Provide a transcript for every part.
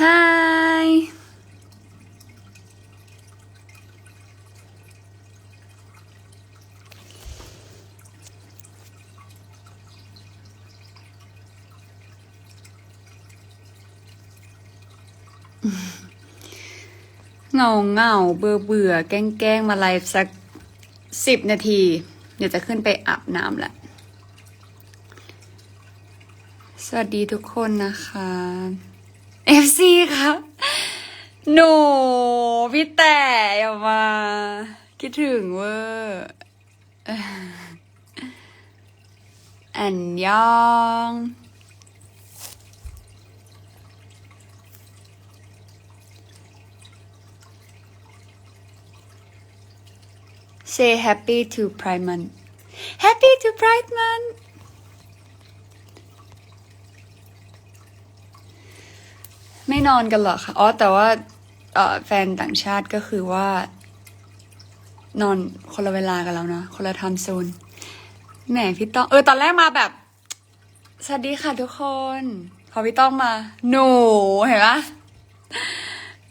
Hi เงาเงาเบื่อเบื่อแกล้งแกล้งมาไลฟ์สักสิบนาที เดี๋ยวจะขึ้นไปอาบน้ำแหละ สวัสดีทุกคนนะคะ FC ครับหนูพี่แต่อย่ามา คิดถึงเวอร์เอ่ออันยอง Say happy to Pride Month Happy to Pride Month ไม่นอนกันหรอคะอ๋อแต่ว่าเอแฟนต่างชาติก็คือว่า นอนคนละเวลากันแล้วนะคนละไทม์โซนแหมพี่ต้อง เออ ตอนแรกมาแบบ สวัสดีค่ะทุกคน พอพี่ต้องมา หนูเห็นปะ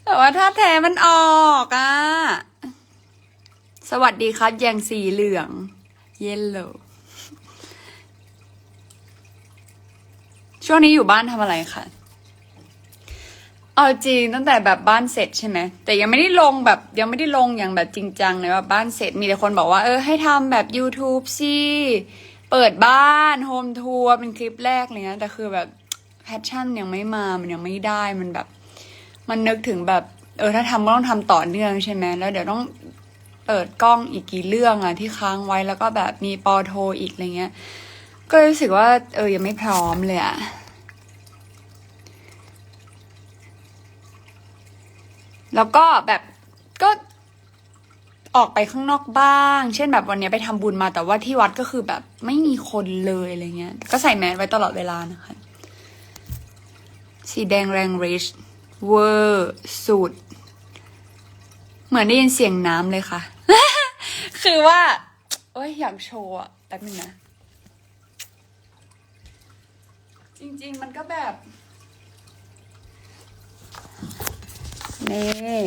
แต่ว่าถ้าแท้มันออกอะสวัสดีครับแยงสีเหลือง เยลโลช่วงนี้อยู่บ้านทำอะไรคะ เอาจริงตั้งแต่แบบบ้านเสร็จใช่ไหมแต่ยังไม่ได้ลงแบบยังไม่ได้ลงอย่างแบบจริงจังเลยว่าบ้านเสร็จมีแต่คนบอกว่าเออให้ทำแบบ YouTube สิเปิดบ้านโฮมทัวร์เป็นคลิปแรกเลยนะแต่คือแบบแพชชั่นยังไม่มามันยังไม่ได้มันแบบ มันนึกถึงแบบเออถ้าทำก็ต้องทำต่อเนื่องใช่ไหมแล้วเดี๋ยวต้องเปิดกล้องอีกกี่เรื่องอะที่ค้างไว้แล้วก็แบบมีปอโทอีกอะไรเงี้ย ก็รู้สึกว่าเออยังไม่พร้อมเลยอะ แล้วก็แบบก็ออกไปข้างนอกบ้าง เช่นแบบวันนี้ไปทำบุญมาแต่ว่าที่วัดก็คือแบบไม่มีคนเลยอะไรเงี้ย ก็ใส่แมสไว้ตลอดเวลานะคะ สีแดงแรงริชเวอร์สูตรเหมือนได้ยินเสียงน้ำเลยค่ะ คือว่า โอ้ยอยากโชว์อะแป๊บนึงนะ จริง ๆ มันก็แบบ นี่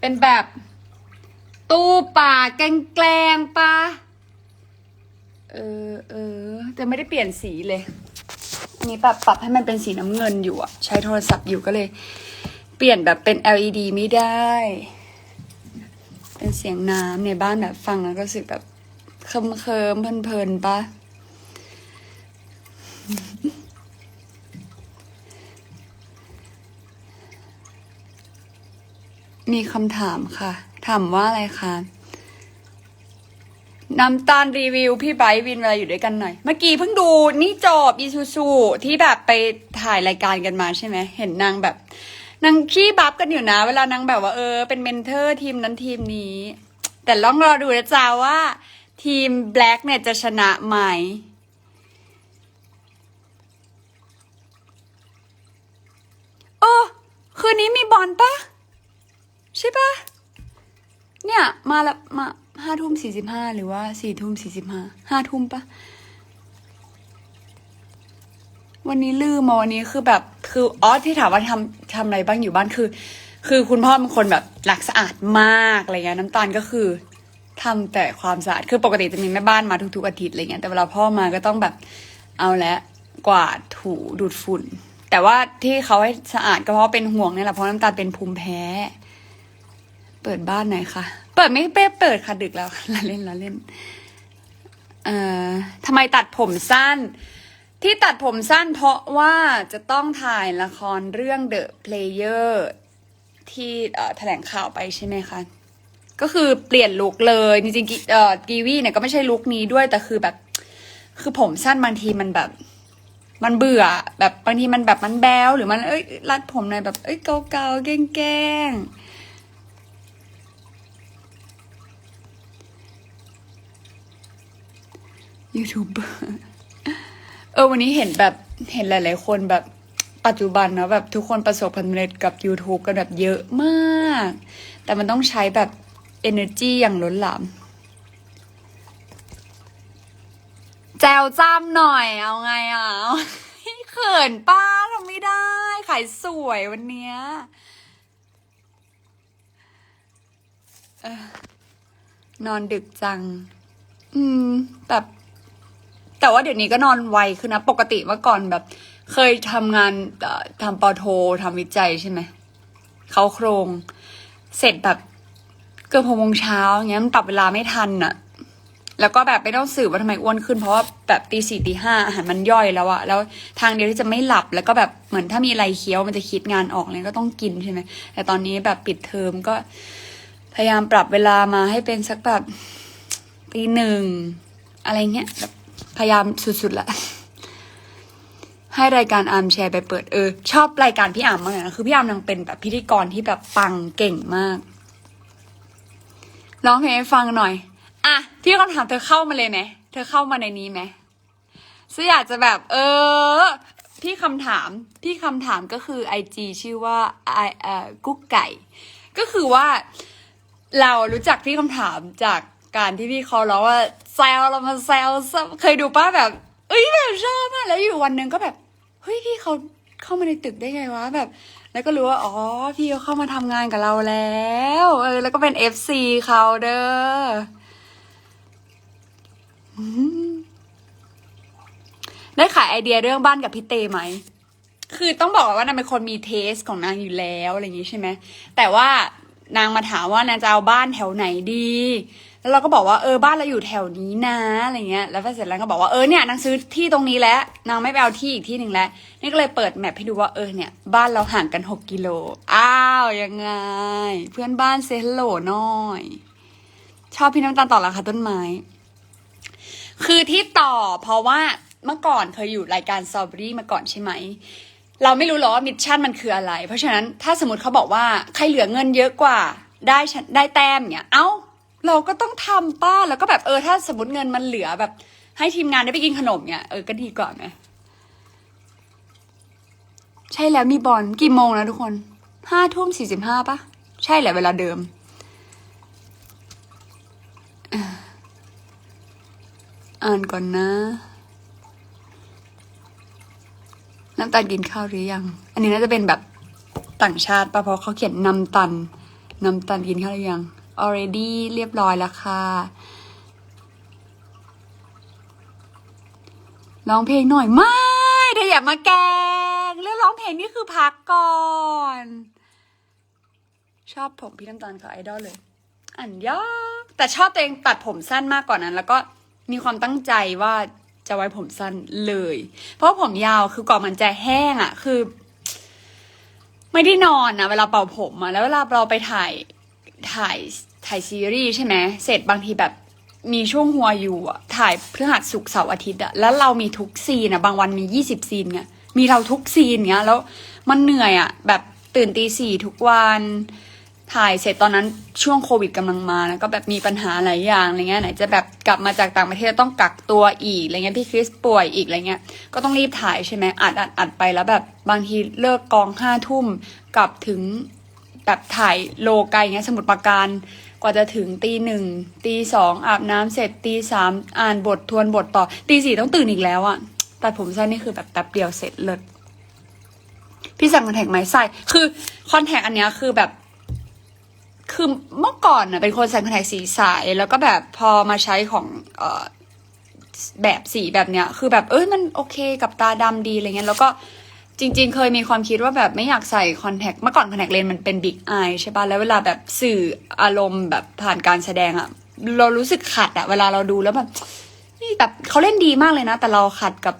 เป็นแบบ ตู้ป่าแกงงๆปะเออเออแต่ไม่ได้เปลี่ยนสีเลยอันนี้แบบปรับให้มันเป็นสีน้ำเงินอยู่อะใช้โทรศัพท์อยู่ก็เลย เปลี่ยนแบบเป็น LED ไม่ได้ เป็นเสียงน้ำในบ้านแบบฟังแล้วก็รู้สึกแบบเคิมเคิมๆเพลินปะ มีคำถามค่ะ ถามว่าอะไรคะน้ำตาลรีวิวพี่ไบรท์วินเวลาอยู่ด้วยกันหน่อย เมื่อกี้เพิ่งดูนี่จบอีซูซูที่แบบไปถ่ายรายการกันมาใช่ไหม เห็นนางแบบนางขี้บัฟกันอยู่นะ เวลานางแบบว่าเออเป็นเมนเทอร์ทีมนั้นทีมนี้ แต่ลองรอดูนะจ๊ะว่า ทีมแบล็กเนี่ยจะชนะไหมโอ้คืนนี้มีบอลปะ ใช่ปะเนี่ยมาละมาห้าทุ่มสี่สิบห้าหรือว่าสี่ทุ่มสี่สิบห้าห้าทุ่มปะวันนี้ลืมมาวันนี้คือแบบคืออ๋อที่ถามว่าทำทำอะไรบ้างอยู่บ้านคือ คือคุณพ่อเป็นคนแบบรักสะอาดมากอะไรเงี้ยน้ำตาลก็คือทำแต่ความสะอาดคือปกติจะมีแม่บ้านมาทุกๆอาทิตย์อะไรเงี้ยแต่เวลาพ่อมาก็ต้องแบบเอาละกวาดถูดูดฝุ่น แต่ว่าที่เขาให้สะอาดก็เพราะเป็นห่วงนี่แหละเพราะน้ำตาลเป็นภูมิแพ้ เปิดบ้านไหนอยคะเปิดไม่เป้เปิดค่ะดึกแล้วละเล่นละเล่น เอ่อทำไมตัดผมสั้น ที่ตัดผมสั้นเพราะว่าจะต้องถ่ายละครเรื่อง The Player ที่แถลงข่าวไปใช่ไหมคะ ก็คือเปลี่ยนลุคเลย จริงๆกิเอ่อกีวีเนี่ยก็ไม่ใช่ลุคนี้ด้วย แต่คือแบบ คือผมสั้นบางทีมันแบบมันเบื่อแบบบางทีมันแบบมันแบวหรือมันเอ้ยรัดผมหน่อยแบบเอ้ยเกาๆแกล้งๆ ยูทูบเบอร์เออวันนี้เห็นแบบเห็นหลาย ๆ คนแบบปัจจุบันเนาะแบบทุกคนประสบความสำเร็จกับ YouTube กันแบบเยอะมาก แต่มันต้องใช้แบบ energy อย่างล้นหลามแจวจ้ำหน่อยเอาไงอะเขินป้าทำไม่ได้ใครายสวยวันเนี้ยนอนดึกจัง อืมแบบ แต่ว่าเดี๋ยวนี้ก็นอนไวขึ้นนะ ปกติเมื่อก่อนแบบ เคยทำงานทำปอโททำวิจัยใช่ไหม เขาโครง เสร็จแบบเกือบหกโมงเช้าอย่างเงี้ยมันปรับเวลาไม่ทันอะแล้วก็แบบไม่ต้องสืบว่าทำไมอ้วนขึ้น เพราะว่าแบบตีสี่ตีห้าอาหารมันย่อยแล้วอะแล้วทางเดียวที่จะไม่หลับแล้วก็แบบเหมือนถ้ามีอะไรเคี้ยวมันจะคิดงานออกเลยก็ต้องกินใช่ไหมแต่ตอนนี้แบบปิดเทอมก็พยายามปรับเวลามาให้เป็นสักแบบตีหนึ่งอะไรเงี้ยแบบ พยายามสุดๆละให้รายการอาร์มแชร์ไปเปิดเออ ชอบรายการพี่อาร์มมากนะคือพี่อาร์มนางเป็นแบบพิธีกรที่แบบปังเก่งมากร้องเพลงให้ฟังหน่อย อะพี่คำถามเธอเข้ามาเลยไหมเธอเข้ามาในนี้ไหมซึ่งอยากจะแบบ เออพี่คำถามพี่คำถามก็คือไอจีชื่อว่าไอเอ่อกุ๊กไก่ ก็คือว่า เรารู้จักพี่คำถามจาก การที่พี่เขาร้องว่าแซวเรามาแซวเคยดูป้าแบบ เอ้ยแบบชอบมากแล้วอยู่วันหนึ่งก็แบบเฮ้ยพี่เขาเข้ามาในตึกได้ไงวะแบบ แล้วก็รู้ว่า อ๋อ พี่เขาเข้ามาทำงานกับเราแล้วเออแล้วก็เป็นเอฟซีเขาเด้อได้ขายไอเดียเรื่องบ้านกับพี่เตไหม คือต้องบอกว่านางเป็นคนมีเทสของนางอยู่แล้วอะไรอย่างนี้ใช่ไหม แต่ว่านางมาถามว่านางจะเอาบ้านแถวไหนดี แล้วเราก็บอกว่าเออบ้านเราอยู่แถวนี้นะอะไรเงี้ย แล้วพอเสร็จแล้วก็บอกว่าเออเนี่ยนางซื้อที่ตรงนี้แล้วนางไม่ไปเอาที่อีกที่หนึ่งแล้ว นี่ก็เลยเปิดแมพให้ดูว่าเออเนี่ย บ้านเราห่างกันหกกิโล อ้าวยังไง เพื่อนบ้านเซฮัลโหลน่อย ชอบพี่น้ำตาลต่อราคาต้นไม้ คือที่ต่อเพราะว่าเมื่อก่อนเคยอยู่รายการซอบบรี่มาก่อนใช่ไหมเราไม่รู้หรอกว่ามิชชั่นมันคืออะไร เพราะฉะนั้นถ้าสมมติเขาบอกว่าใครเหลือเงินเยอะกว่าได้ได้แต้มเนี่ย เอ้า เราก็ต้องทำป้าแล้วก็แบบเออถ้าสมมติเงินมันเหลือแบบ ให้ทีมงานได้ไปกินขนมเนี่ยเออก็ดีกว่าไหใช่แล้วมีบอลกี่โมงนะทุกคนห้าทุ่มสี่สิบห้าปะใช่แหละเวลาเดิมอ่านก่อนนะ น้ำตาลกินข้าวหรือยัง อันนี้น่าจะเป็นแบบต่างชาติปะเพราะเขาเขียนน้ำตันน้ำตันกินข้าวหรือยัง already เรียบร้อยแล้วค่ะร้องเพลงหน่อยไม่เธออย่ามาแกงเรื่องร้องเพลงนี่คือพักก่อน ชอบผมพี่น้ำตาลค่ะไอดอลเลย อันยอแต่ชอบตัวเองตัดผมสั้นมากกว่านั้น แล้วก็มีความตั้งใจว่าจะไว้ผมสั้นเลย เพราะผมยาวคือก่อนมันจะแห้งอะ่ะ คือ ไม่ได้นอนนะเวลาเป่าผมอะแล้วเวลาเราไปถ่าย ถ่ายถ่ายซีรีส์ใช่ไหมเสร็จบางทีแบบมีช่วงหัวอยู่อะถ่ายพฤหัสศุกเสาร์อาทิตย์อะแล้วเรามีทุกซีนอะบางวันมียี่สิบซีนไงมีเราทุกซีนเงี้ยแล้วมันเหนื่อยอะแบบตื่นตีสี่ทุกวันถ่ายเสร็จตอนนั้นช่วงโควิดกำลังมาแล้วก็แบบมีปัญหาหลายอย่างอะไรเงี้ยไหนจะแบบกลับมาจากต่างประเทศต้องกักตัวอีกอะไรเงี้ยพี่คริสป่วยอีกอะไรเงี้ยก็ต้องรีบถ่ายใช่ไหมอัดอัดอัดไปแล้วแบบบางทีเลิกกองห้าทุ่มกลับถึง แบบถ่ายโลไกลเงี้ยสมุดปราการกว่าจะถึงตีหนึ่งตีสองอาบน้ำเสร็จตีสามอ่านบททวนบทต่อตีสี่ต้องตื่นอีกแล้วอะตัดผมสั้นนี่คือแบบแป๊บเดียวเสร็จเลิศพี่สั่งคอนแทคไหมใส่คือคอนแทคอันเนี้ยคือแบบ คือเมื่อก่อนน่ะเป็นคนใส่คอนแทคสีใสแล้วก็แบบพอมาใช้ของเออแบบสีแบบเนี้ย คือแบบเอ้ยมันโอเคกับตาดำดีอะไรเงี้ยแล้วก็ จริง ๆ เคยมีความคิดว่าแบบไม่อยากใส่คอนแทคเมื่อก่อนคอนแทคเลนส์มันเป็นบิ๊กอายใช่ปะแล้วเวลาแบบสื่ออารมณ์แบบผ่านการแสดงอะเรารู้สึกขัดอะเวลาเราดูแล้วแบบนี่แบบเขาเล่นดีมากเลยนะ แต่เราขัดกับ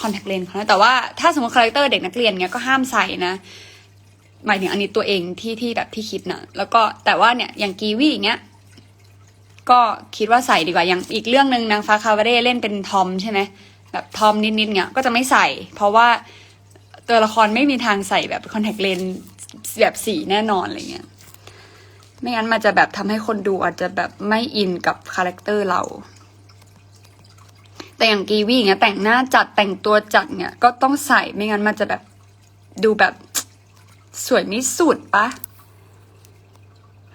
คอนแทคเลนส์เขานะแต่ว่าถ้าสมมติคาแรคเตอร์เด็กนักเรียนเงี้ยก็ห้ามใส่นะหมายถึงอันนี้ตัวเองที่ที่แบบที่คิดนะแล้วก็แต่ว่าเนี่ยอย่างกีวีอย่างเงี้ยก็คิดว่าใส่ดีกว่าอย่างอีกเรื่องหนึ่งนางฟ้าคาบาเร่เล่นเป็นทอมใช่ไหมแบบทอมนิดๆเงี้ยก็จะไม่ใส่ เพราะว่า ตัวละครไม่มีทางใส่แบบคอนแทคเลนส์แบบสีแน่นอนอะไรเงี้ย ไม่งั้นมันจะแบบทำให้คนดูอาจจะแบบไม่อินกับคาแรคเตอร์เรา แต่อย่างกีวีอย่างเงี้ยแต่งหน้าจัดแต่งตัวจัดเนี่ยก็ต้องใส่ไม่งั้นมันจะแบบดูแบบสวยไม่สุดปะ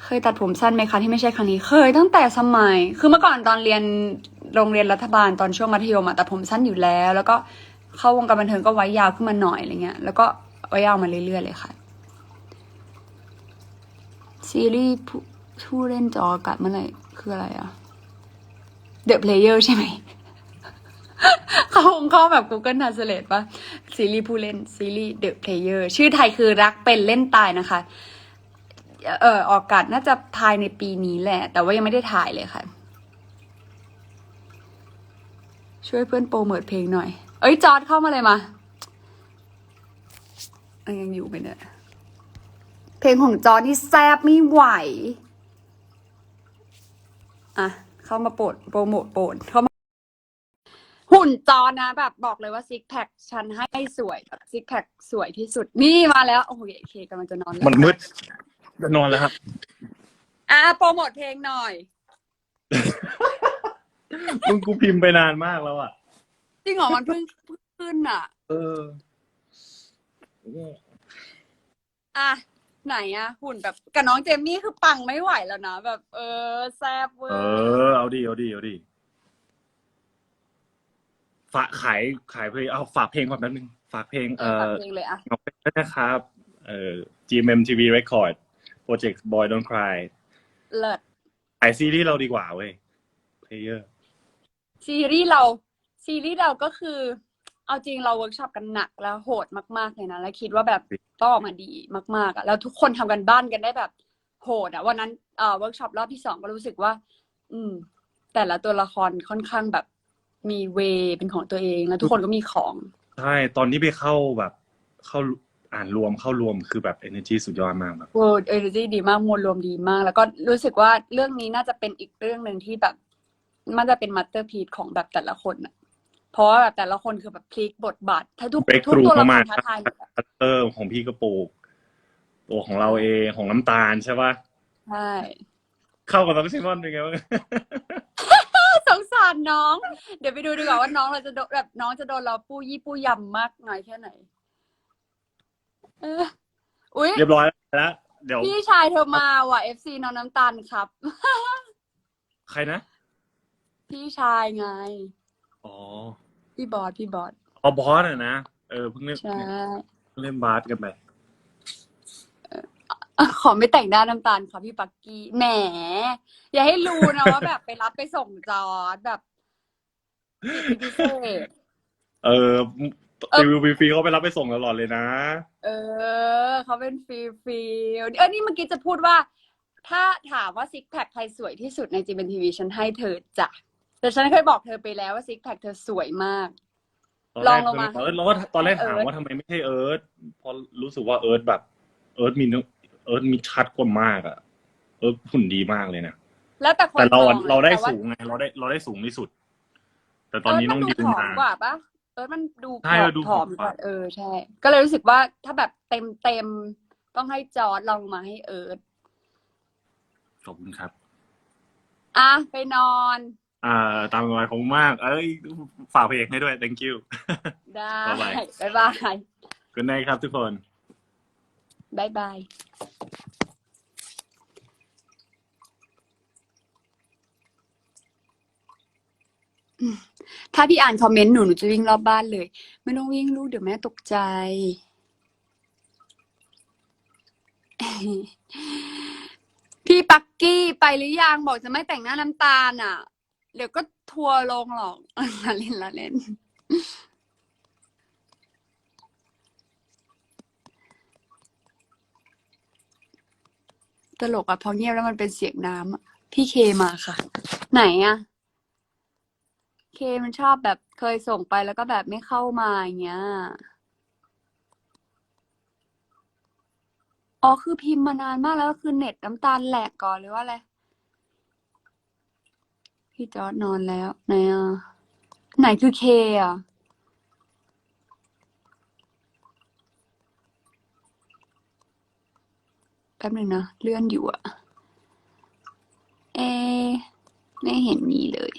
เคยตัดผมสั้นไหมคะที่ไม่ใช่ครั้งนี้ เคยตั้งแต่สมัย คือเมื่อก่อนตอนเรียนโรงเรียนรัฐบาลตอนช่วงมัธยมอะตัดผมสั้นอยู่แล้ว แล้วก็ เข้าวงการบันเทิงก็ไว้ยาวขึ้นมาหน่อยอะไรเงี้ย แล้วก็ก็ยาวมาเรื่อยๆเลยค่ะ ซีรีส์ผู้เล่นจอกาศเมื่อไหร่คืออะไรอะ The Player ใช่ไหม เขาคงเข้าแบบ Google Translate ปะซีรีส์ผู้เล่นซีรีส์ The Player ชื่อไทยคือรักเป็นเล่นตายนะคะ เออออกอากาศน่าจะภายในปีนี้แหละ แต่ว่ายังไม่ได้ถ่ายเลยค่ะ ช่วยเพื่อนโปรโมทเพลงหน่อย เอ้ยจอร์ดเข้ามาเลยมาเอ้ยยังอยู่ไหมเนี่ย เพลงของจอร์ดที่แซบไม่ไหว อะ เข้ามาโปรดโปรโมทโปรดเข้ามา หุ่นจอร์ดนะ แบบบอกเลยว่าซิกแพคฉันให้สวยแบบซิกแพคสวยที่สุด นี่มาแล้ว โอ้โหโอเคกำลังจะนอนแล้วมันมืดจะนอนแล้วครับอะโปรโมทเพลงหน่อย มึงกูพิมพ์ไปนานมากแล้วอะ จริงเหรอมันเพิ่งเพิ่งขึ้นอะ เออ อะ ไหนอะ หุ่นแบบกับน้องเจมมี่คือปังไม่ไหวแล้วนะ แบบ เออ แซบเวอเอร์อ เอาดิเอาดิเอาดิฝากขายขายเพลงเอาฝากเพลงก่อนแป๊บนึง ฝากเพลง เอเอ่อฝากอเพลงเลยอะ น้องเพลงด้วยนะครับ เอ่อ GMMTV Record Project Boy Don't Cry เลิศขายซีรีส์เราดีกว่าเว้ย Player ซีรีส์เรา ซีรีส์เราก็คือ เอาจริงเราเวิร์กช็อปกันหนักแล้วโหดมากๆเลยนะ แล้วคิดว่าแบบต้องออกมาดีมากๆอะแล้วทุกคนทำกันบ้านกันได้แบบโหดอะวันนั้นเอ่อเวิร์กช็อปรอบที่สองก็รู้สึกว่า อืม แต่ละตัวละครค่อนข้างแบบมีเวเป็นของตัวเองแล้วทุกคนก็มีของใช่ตอนที่ไปเข้าแบบเข้าอ่านรวมเข้ารวมคือแบบ energy สุดยอดมากแบบโอ้เอเนอร์จีดีมากมวลรวมดีมาก แล้วก็รู้สึกว่าเรื่องนี้น่าจะเป็นอีกเรื่องหนึ่งที่แบบ มันจะเป็นมาสเตอร์พี e ของแบบแต่ละคนอะ เพราะว่าแบบแต่ละคนคือแบบพลิกบทบาทถ้าทุกเบรกทุกทรูตัวละคมารกๆท้าทายหมดอะคัตเตอร์ของพี่กระปูก ตัวของเราเองของน้ำตาลใช่ปะใช่เข้ากับน้องซิมอนเป็นไงบ้างสงสารน้อง เดี๋ยวไปดูดีกว่าว่าน้องเราจะโดนแบบน้องจะโดนเราปู้ยี่ปู้ยำมากน้อยแค่ไหนเอออุ้ยเรียบร้อยแล้วเดี๋ยวพี่ชายเธอมาว่ะเอฟซีน้องน้ำตาลครับ ใครนะ พี่ชายไง อ๋อพี่บอสพี่บอสอ๋อบอสอะนะเออเพิ่งเล่นใช่เพิ่งเล่นบาสกันไปขอไม่แต่งหน้าน้ำตาลค่ะพี่ปักกี้แหมอย่าให้รู้นะว่าแบบไปรับไปส่งจอร์ดแบบสิทธิพิเศษเออเออรีวิวฟรีๆเขาไปรับไปส่งตลอดเลยนะ เออเขาเป็นฟรีฟรีเออนี่เมื่อกี้จะพูดว่า ถ้าถามว่าซิกแพคใครสวยที่สุดในจีเอ็นทีวีฉันให้เธอจ้ะ แต่ฉันเคยบอกเธอไปแล้วว่าซิกแพคเธอสวยมากตอนแรกลองลงมาเอิร์ธเราก็ตอนแรกให้ถามเอิร์ธว่าทำไมไม่ใช่เอิร์ธเพราะรู้สึกว่าเอิร์ธแบบ เอิร์ธมีเนื้อเอิร์ธมีชัดกว่ามากอะเอิร์ธหุ่นดีมากเลยนะแล้วแต่คนแต่เรามอะองเราได้แต่ว่าสูงไงเราได้เราได้สูงที่สุด แต่ตอนนี้เมัต้องดูยืนผอมมากว่าปะเออมันดูใช่ผอมดูผผออมมกกว่าว่าเออใช่ ก็เลยรู้สึกว่าถ้าแบบเต็มเต็มๆต้องให้จอร์ดลองมาให้เอิร์ธขอบคุณครับ อะไปนอน อ่าตามกำลังของมาก เอ้ยฝากเพลงให้ด้วย thank you ได้ บ๊ายบาย บ๊ายบาย good night ครับทุกคนบายบายถ้าพี่อ่านคอมเมนต์หนูหนูจะวิ่งรอบบ้านเลย ไม่ต้องวิ่งลูกเดี๋ยวแม่ตกใจ พี่ปักกี้ไปหรือยังบอกจะไม่แต่งหน้าน้ำตาลอะ เดี๋ยวก็ทัวร์ลงหรอกละเล่นละเล่น ตลกอะพอเงียบแล้วมันเป็นเสียงน้ำอะพี่เคมาค่ะ ไหนอะเคมันชอบแบบเคยส่งไปแล้วก็แบบไม่เข้ามาอย่างเงี้ย อ๋อคือพิมพ์มานานมากแล้วคือเน็ตน้ำตาลแหลกก่อนหรือว่าอะไร พี่จอร์ดนอนแล้ว ไหนอะ ไหนคือเคอะ แป๊บหนึ่งนะ เลื่อนอยู่อะเอ ไม่เห็นมีเลย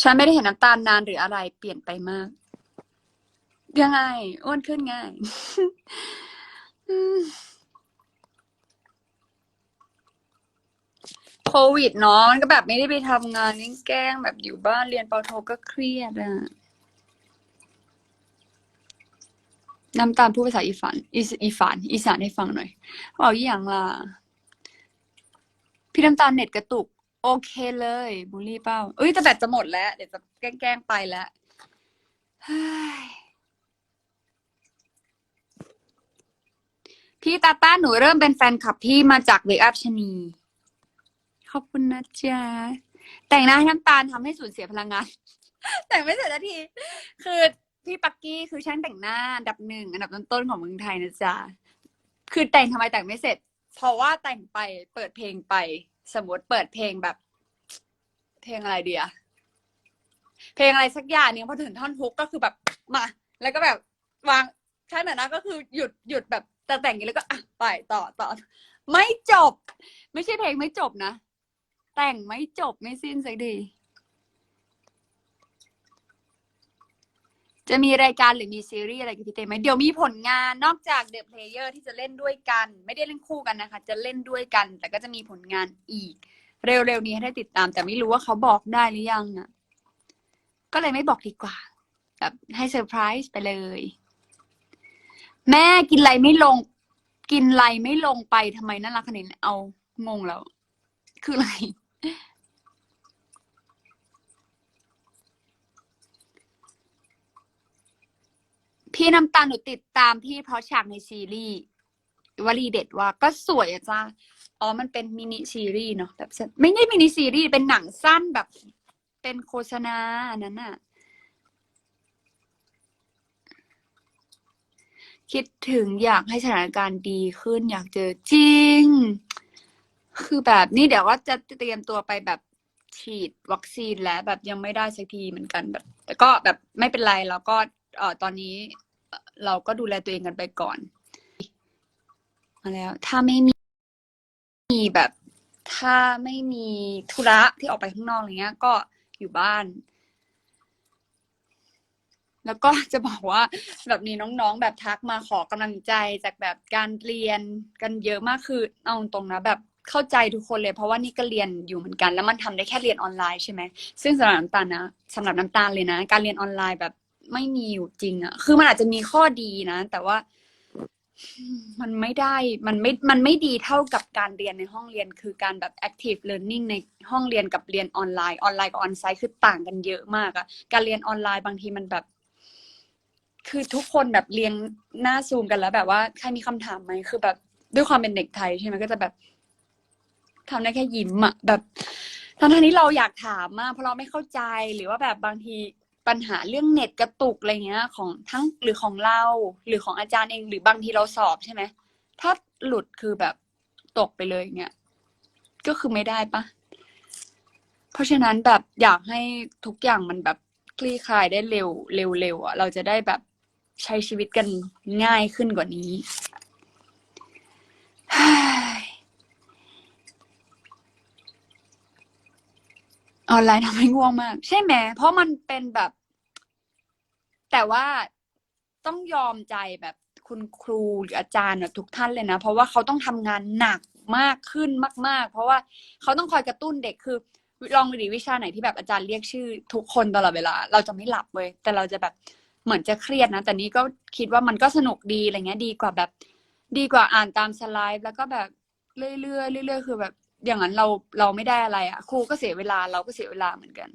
ฉันไม่ได้เห็นน้ำตาลนานหรืออะไรเปลี่ยนไปมาก ยังไง อ้วนขึ้นง่าย อืม โควิดเนาะมันก็แบบไม่ได้ไปทำงานนี่แกล้งแบบอยู่บ้านเรียนปอโทก็เครียดอะน้ำตาลพูดภาษาอีสานอีสอีสานอีสานให้ฟังหน่อยบอกอีหยังล่ะ พี่น้ำตาลเน็ตกระตุก โอเคเลยบูลลี่เป้าเอ้ยแต่แบตจะหมดแล้ว เดี๋ยวจะแกล้งๆไปแล้วเฮ้ยพี่ตาต้าหนูเริ่มเป็นแฟนคลับพี่มาจากเวกอัพชนี ขอบคุณนะจ๊ะแต่งหน้าให้น้ำตาลทำให้สูญเสียพลังงาน แต่งไม่เสร็จที คือพี่ปักกี้คือช่างแต่งหน้าอันดับหนึ่งอันดับต้นๆของเมืองไทยนะจ๊ะคือแต่งทำไมแต่งไม่เสร็จ เพราะว่าแต่งไปเปิดเพลงไป สมมติเปิดเพลงแบบ เพลงอะไรเดียเพลงอะไรสักอย่างนึงพอถึงท่อนฮุกก็คือแบบมา แล้วก็แบบวางใช่ไหมนะก็คือหยุดหยุดแบบแต่แต่งอย่างนี้แล้วก็อะไปต่อต่อไม่จบ ไม่ใช่เพลงไม่จบนะ แต่งไม่จบไม่สิ้นสักทีจะมีรายการหรือมีซีรีส์อะไรกับพี่เต้ไหมเดี๋ยวมีผลงานนอกจากเดอะเพลเยอร์ที่จะเล่นด้วยกัน ไม่ได้เล่นคู่กันนะคะ จะเล่นด้วยกัน แต่ก็จะมีผลงานอีก เร็วๆนี้ให้ได้ติดตาม แต่ไม่รู้ว่าเขาบอกได้หรือยังอะ ก็เลยไม่บอกดีกว่าแบบให้เซอร์ไพรส์ไปเลย แม่กินไรไม่ลง กินไรไม่ลงไปทำไมน่ารักขนาดนี้เอางงแล้ว คืออะไร พี่น้ำตาลหนูติดตามพี่เพราะฉากในซีรีส์วลีเด็ดว่าก็สวยอะจ้าอ๋อมันเป็นมินิซีรีส์เนาะแบบไม่ได้มินิซีรีส์เป็นหนังสั้นแบบเป็นโฆษณาอันนั้นอะคิดถึงอยากให้สถานการณ์ดีขึ้นอยากเจอจริง คือแบบนี่เดี๋ยวก็จะเตรียมตัวไปแบบฉีดวัคซีนแล้วแบบยังไม่ได้สักทีเหมือนกันแบบ แต่ก็แบบไม่เป็นไรแล้วก็เออตอนนี้เอ่อเราก็ดูแลตัวเองกันไปก่อนมาแล้ว ถ้าไม่มีมีแบบ ถ้าไม่มีธุระที่ออกไปข้างนอกอะไรเงี้ย ก็อยู่บ้าน แล้วก็จะบอกว่าแบบนี้น้องๆ แบบทักมาขอกำลังใจจากแบบการเรียนกันเยอะมากคือเอาตรงนะแบบ เข้าใจทุกคนเลย เพราะว่านี่ก็เรียนอยู่เหมือนกัน แล้วมันทำได้แค่เรียนออนไลน์ใช่ไหมซึ่งสำหรับน้ำตาลนะสำหรับน้ำตาลเลยนะ การเรียนออนไลน์แบบไม่มีอยู่จริงอะคือมันอาจจะมีข้อดีนะ แต่ว่ามันไม่ได้ มันไม่ มันไม่ดีเท่ากับการเรียนในห้องเรียน คือการแบบ active learning ในห้องเรียนกับเรียนออนไลน์ ออนไลน์กับออนไซต์คือต่างกันเยอะมากอะการเรียนออนไลน์บางทีมันแบบ คือทุกคนแบบเรียงหน้าซูมกันแล้ว แบบว่าใครมีคำถามไหม คือแบบด้วยความเป็นเด็กไทยใช่ไหมก็จะแบบ ทำได้แค่ยิ้มอะแบบทั้งๆที่เราอยากถามมากเพราะเราไม่เข้าใจหรือว่าแบบบางทีปัญหาเรื่องเน็ตกระตุกอะไรเงี้ย ของทั้งหรือของเรา หรือของอาจารย์เอง หรือบางทีเราสอบใช่ไหมถ้าหลุดคือแบบตกไปเลยเงี้ยก็คือไม่ได้ปะเพราะฉะนั้นแบบอยากให้ทุกอย่างมันแบบคลี่คลายได้เร็วเร็วเร็วอะเราจะได้แบบใช้ชีวิตกันง่ายขึ้นกว่านี้ ออนไลน์ทำให้ง่วงมาก ใช่ไหมเพราะมันเป็นแบบ แต่ว่าต้องยอมใจแบบคุณครูหรืออาจารย์ทุกท่านเลยนะ เพราะว่าเขาต้องทำงานหนักมากขึ้นมาก ๆ เพราะว่าเขาต้องคอยกระตุ้นเด็กคือลองดูดิวิชาไหนที่แบบอาจารย์เรียกชื่อ ทุกคนตลอดเวลา เราจะไม่หลับเว้ยแต่เราจะแบบเหมือนจะเครียดนะ แต่นี้ก็คิดว่ามันก็สนุกดีอะไรเงี้ยดีกว่าแบบ ดีกว่าอ่านตามสไลด์ แล้วก็แบบเรื่อยๆเรื่อยๆคือแบบ อย่างนั้นเราเราไม่ได้อะไรอะ ครูก็เสียเวลาเราก็เสียเวลาเหมือนกัน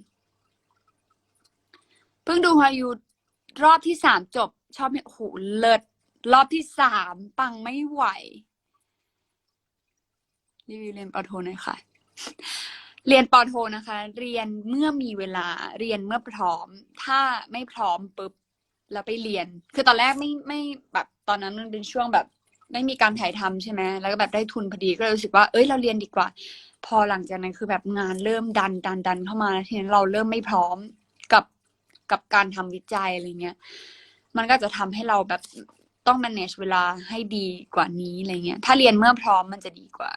เพิ่งดูฮายูรอบที่สามจบ ชอบเนี่ยโหเลิศรอบที่สามปังไม่ไหวรีวิวเรียนปอโทหน่อยค่ะ เรียนปอโทนะคะ เรียนเมื่อมีเวลาเรียนเมื่อพร้อม ถ้าไม่พร้อมปุ๊บแล้วไปเรียน คือตอนแรกไม่ไม่แบบตอนนั้นมันเป็นช่วงแบบ ไม่มีการถ่ายทำใช่ไหมแล้วก็แบบได้ทุนพอดีก็เลยรู้สึกว่า เอ้ยเราเรียนดีกว่า พอหลังจากนั้นคือแบบงานเริ่มดันดันดันเข้ามาทีนี้นเราเริ่มไม่พร้อมกับกับการทำวิจัยอะไรเงี้ย มันก็จะทำให้เราแบบต้อง manage เวลาให้ดีกว่านี้อะไรเงี้ย ถ้าเรียนเมื่อพร้อมมันจะดีกว่า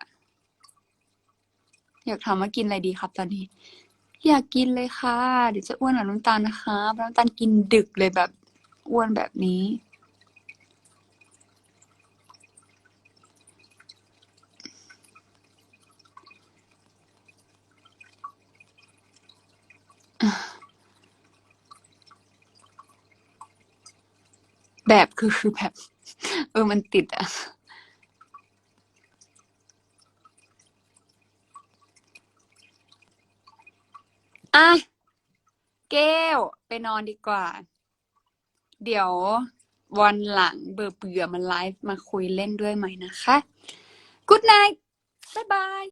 อยากถามว่ากินอะไรดีครับ ตอนนี้ อยากกินเลยค่ะ เดี๋ยวจะอ้วนกว่าน้ำตาลนะคะเพราะน้ำตาลกินดึกเลยแบบอ้วนแบบนี้ แบบคือคือแบบ เออมันติดอะอะเกลไปนอนดีกว่า เดี๋ยววันหลังเบื่อเบื่อมาไลฟ์มาคุยเล่นด้วยไหมนะคะ Good night บ๊ายบาย